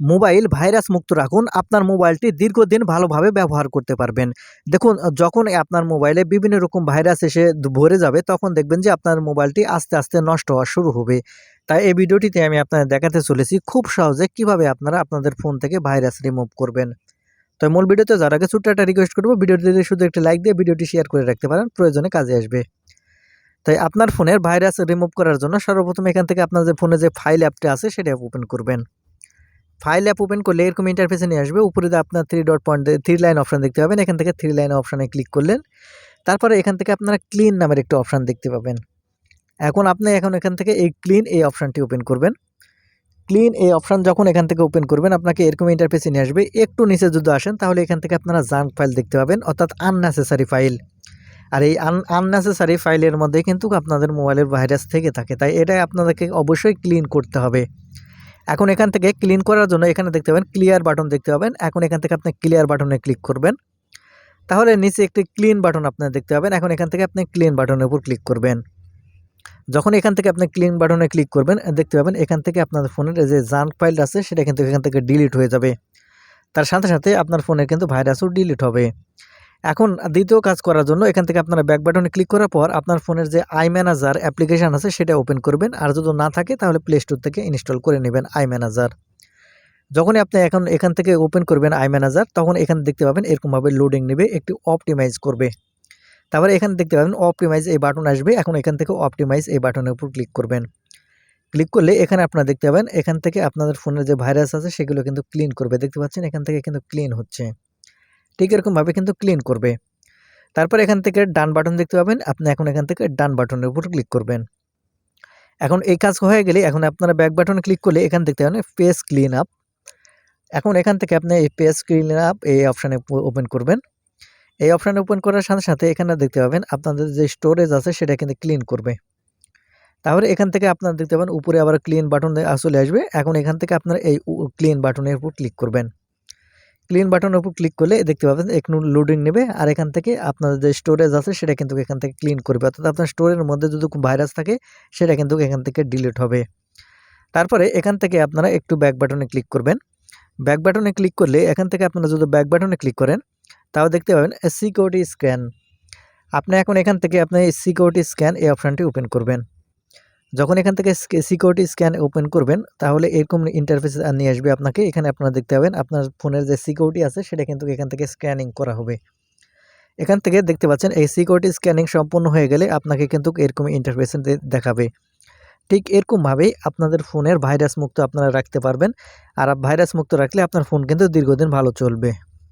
Mobile virus মুক্ত রাখুন, আপনার মোবাইলটি দীর্ঘদিন ভালোভাবে ব্যবহার করতে পারবেন। দেখুন, যখন আপনার মোবাইলে বিভিন্ন রকম ভাইরাস এসে ভরে যাবে, তখন দেখবেন যে আপনার মোবাইলটি আস্তে আস্তে নষ্ট হওয়া শুরু হবে। তাই এই ভিডিওটিতে আমি আপনাদের দেখাতে চলেছি খুব সহজে কীভাবে আপনারা আপনাদের ফোন থেকে ভাইরাস রিমুভ করবেন। তো মূল ভিডিওতে যার আগে ছোট্ট একটা রিকোয়েস্ট করব ভিডিওটিতে শুধু একটি লাইক দিয়ে ভিডিওটি শেয়ার করে রাখতে পারেন, প্রয়োজনে কাজে আসবে। তাই আপনার ফোনের ভাইরাস রিমুভ করার জন্য সর্বপ্রথম এখান থেকে আপনার যে ফোনে যে ফাইল অ্যাপটি আছে, সেটা ওপেন করবেন। ফাইল অ্যাপ ওপেন করলে এরকম ইন্টারফেসে নিয়ে আসবে। উপরে আপনার three dot point three line option দেখতে পাবেন। এখান থেকে থ্রি লাইন অপশানে ক্লিক করলেন। তারপরে এখান থেকে আপনারা ক্লিন নামের একটি অপশান দেখতে পাবেন। এখন আপনি এখন এখান থেকে এই ক্লিন এই অপশানটি ওপেন করবেন। ক্লিন এই অপশান যখন এখান থেকে ওপেন করবেন, আপনাকে এরকম ইন্টারফেসে নিয়ে আসবে। একটু নিচে যদি আসেন, তাহলে এখান থেকে আপনারা জাঙ্ক ফাইল দেখতে পাবেন, অর্থাৎ আননেসেসারি ফাইল আর এই আন আননেসেসারি ফাইলের মধ্যে কিন্তু আপনাদের মোবাইলের ভাইরাস থেকে থাকে। তাই এটাই আপনাদেরকে অবশ্যই ক্লিন করতে হবে। এখন এখান থেকে ক্লিন করার জন্য এখানে দেখতে পাবেন ক্লিয়ার বাটন দেখতে পাবেন। এখন এখান থেকে আপনি ক্লিয়ার বাটনে ক্লিক করবেন। তাহলে নিচে একটি ক্লিন বাটন আপনার দেখতে পাবেন। এখন এখান থেকে আপনি ক্লিন বাটনের উপর ক্লিক করবেন। যখন এখান থেকে আপনি ক্লিন বাটনে ক্লিক করবেন দেখতে পাবেন এখান থেকে আপনাদের ফোনের যে জাঙ্ক ফাইল আছে, সেটা কিন্তু এখান থেকে ডিলিট হয়ে যাবে। তার সাথে সাথে আপনার ফোনের কিন্তু ভাইরাসও ডিলিট হবে। এখন দ্বিতীয় কাজ করার জন্য এখান থেকে আপনারা ব্যাক বাটনে ক্লিক করার পর আপনার ফোনের যে আই ম্যানেজার অ্যাপ্লিকেশান আছে সেটা ওপেন করবেন। আর যদি না থাকে তাহলে প্লে স্টোর থেকে ইনস্টল করে নেবেন আই ম্যানেজার যখনই আপনি এখন এখান থেকে ওপেন করবেন আই ম্যানেজার তখন এখানে দেখতে পাবেন এরকমভাবে লোডিং নেবে, একটি অপটিমাইজ করবে। তারপরে এখানে দেখতে পাবেন অপটিমাইজ এই বাটন আসবে, এখন এখান থেকে অপটিমাইজ এই বাটনের উপর ক্লিক করবেন। ক্লিক করলে এখানে আপনারা দেখতে পাবেন, এখান থেকে আপনাদের ফোনের যে ভাইরাস আছে সেগুলো কিন্তু ক্লিন করবে। দেখতে পাচ্ছেন এখান থেকে কিন্তু ক্লিন হচ্ছে। ঠিক এরকমভাবে কিন্তু ক্লিন করবে। তারপর এখান থেকে ডান বাটন দেখতে পাবেন, আপনি এখন এখান থেকে ডান বাটনের উপর ক্লিক করবেন। এখন এই কাজ হয়ে গেলে এখন আপনারা ব্যাক বাটনে ক্লিক করলে এখান দেখতে পাবেন পেজ ক্লিন আপ এখন এখান থেকে আপনি এই পেজ ক্লিন আপ এই অপশানে ওপেন করবেন। এই অপশানে ওপেন করার সাথে সাথে এখানে দেখতে পাবেন, আপনাদের যে স্টোরেজ আছে সেটা কিন্তু ক্লিন করবে। তাহলে এখান থেকে আপনারা দেখতে পাবেন, উপরে আবার ক্লিন বাটন চলে আসবে। এখন এখান থেকে আপনারা এই ক্লিন বাটনের উপর ক্লিক করবেন। ক্লিন বাটনের উপর ক্লিক করলে দেখতে পাবেন একটু লোডিং নেবে। আর এখান থেকে আপনার যে স্টোরেজ আছে সেটা কিন্তু এখান থেকে ক্লিন করবে। অর্থাৎ আপনার স্টোরের মধ্যে যদি ভাইরাস থাকে, সেটা কিন্তু এখান থেকে ডিলিট হবে। তারপরে এখান থেকে আপনারা একটু ব্যাক বাটনে ক্লিক করবেন। ব্যাক বাটনে ক্লিক করলে এখান থেকে আপনারা যদি ব্যাক বাটনে ক্লিক করেন তাও দেখতে পাবেন সিকিউরিটি স্ক্যান আপনি এখন এখান থেকে আপনি সিকিউরিটি স্ক্যান এই অপশানটি ওপেন করবেন। যখন এখান থেকে সিকিউরিটি স্ক্যান ওপেন করবেন, তাহলে এরকম ইন্টারফেস নিয়ে আসবে আপনাকে। এখানে আপনারা দেখতে পাবেন, আপনার ফোনের যে সিকিউরিটি আছে, সেটা কিন্তু এখান থেকে স্ক্যানিং করা হবে। এখান থেকে দেখতে পাচ্ছেন, এই সিকিউরিটি স্ক্যানিং সম্পূর্ণ হয়ে গেলে আপনাকে কিন্তু এরকম ইন্টারফেস দেখাবে। ঠিক এরকমভাবেই আপনাদের ফোনের ভাইরাস মুক্ত আপনারা রাখতে পারবেন। আর ভাইরাস মুক্ত রাখলে আপনার ফোন কিন্তু দীর্ঘদিন ভালো চলবে।